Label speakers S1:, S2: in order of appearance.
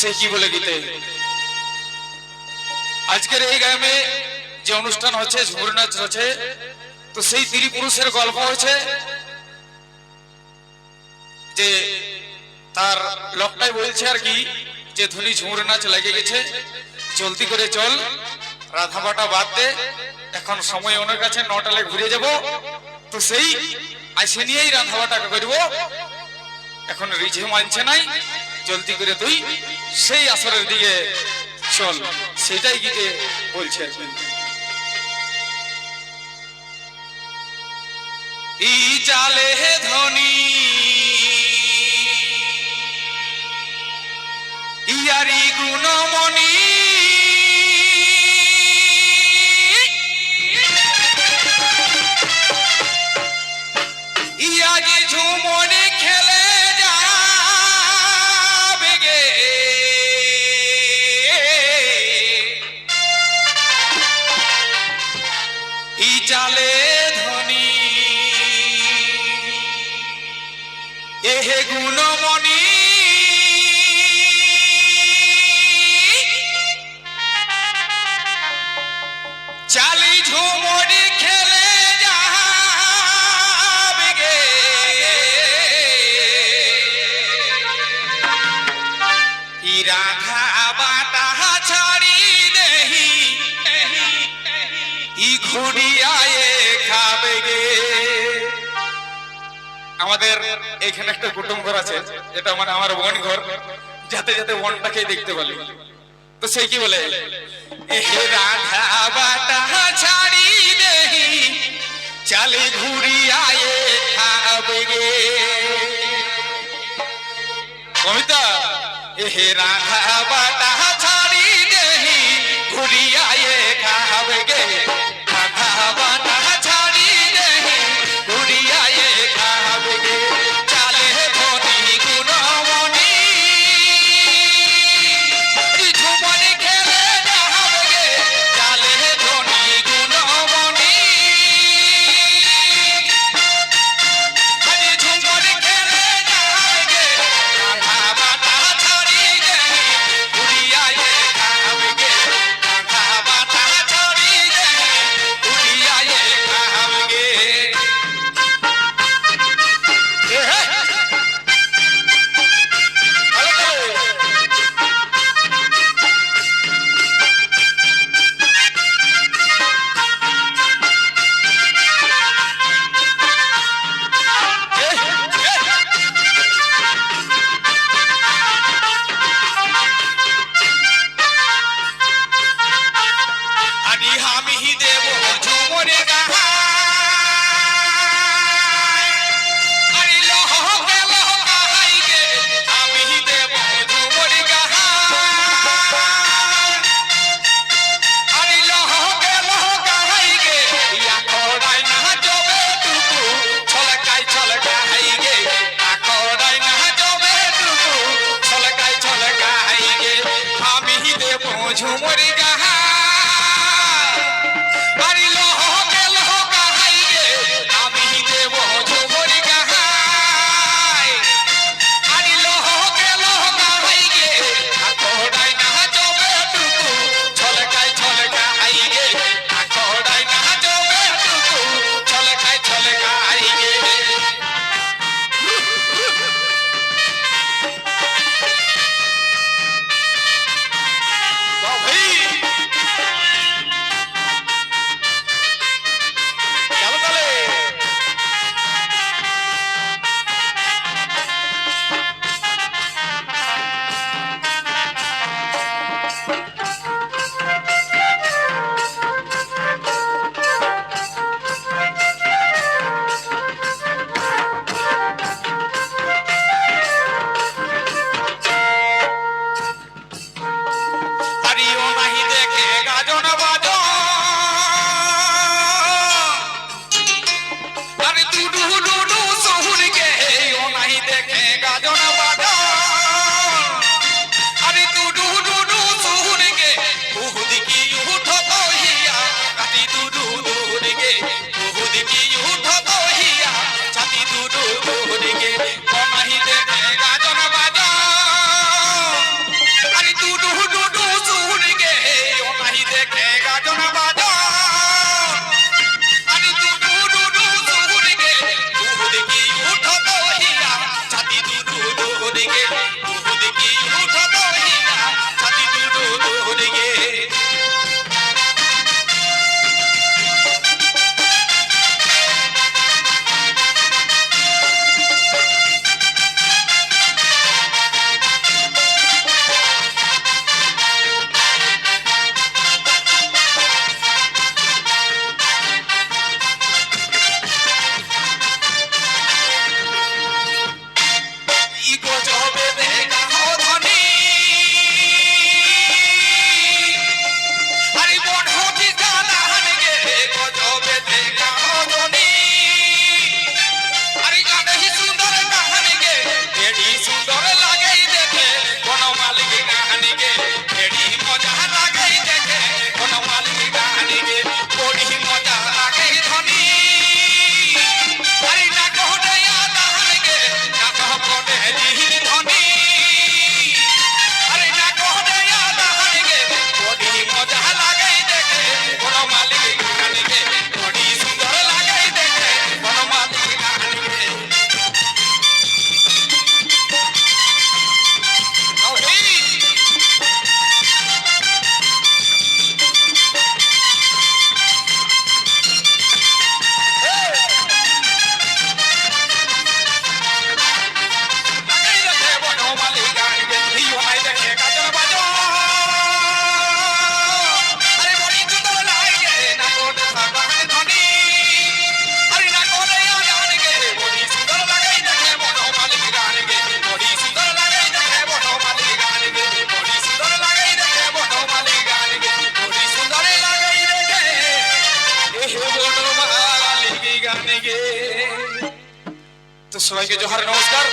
S1: সে কি বলে গীতে? আজকের এই গ্রামে যে অনুষ্ঠান হচ্ছে ঝুমুর নাচ হচ্ছে, তো সেই তিরি পুরুষের গল্প হচ্ছে যে তার লোকটাই বলছে আর কি, যে ধনী ঝুমুর নাচ লেগে গেছে চলতি করে চল রাধা বাটা বাদ দে, এখন সময় ওনার কাছে নটালে ঘুরে যাব, তো সেই আসে নিয়েই রাধা বাটা করব এখন রিঝে মানছে নাই, জলদি করে তুই সেই আসরের দিকে চল সেটাই গীতে বলছে ই চালে ধনী ইয়ারি গুণমণি ইয়াজি ঝুমনি এহে গুণমণি আমাদের এখানে একটা কুটুম ঘর আছে, এটা মানে আমার বোন ঘর, যাতে যাতে বোনটাকে দেখতে পারি। তো সে কি বলে? চালে ঘুরিয়ায়ে খাবে গে। কবিতা এ রাধা বাটা ঝুমরে হুদু হুদু সবাইকে জোহার নমস্কার।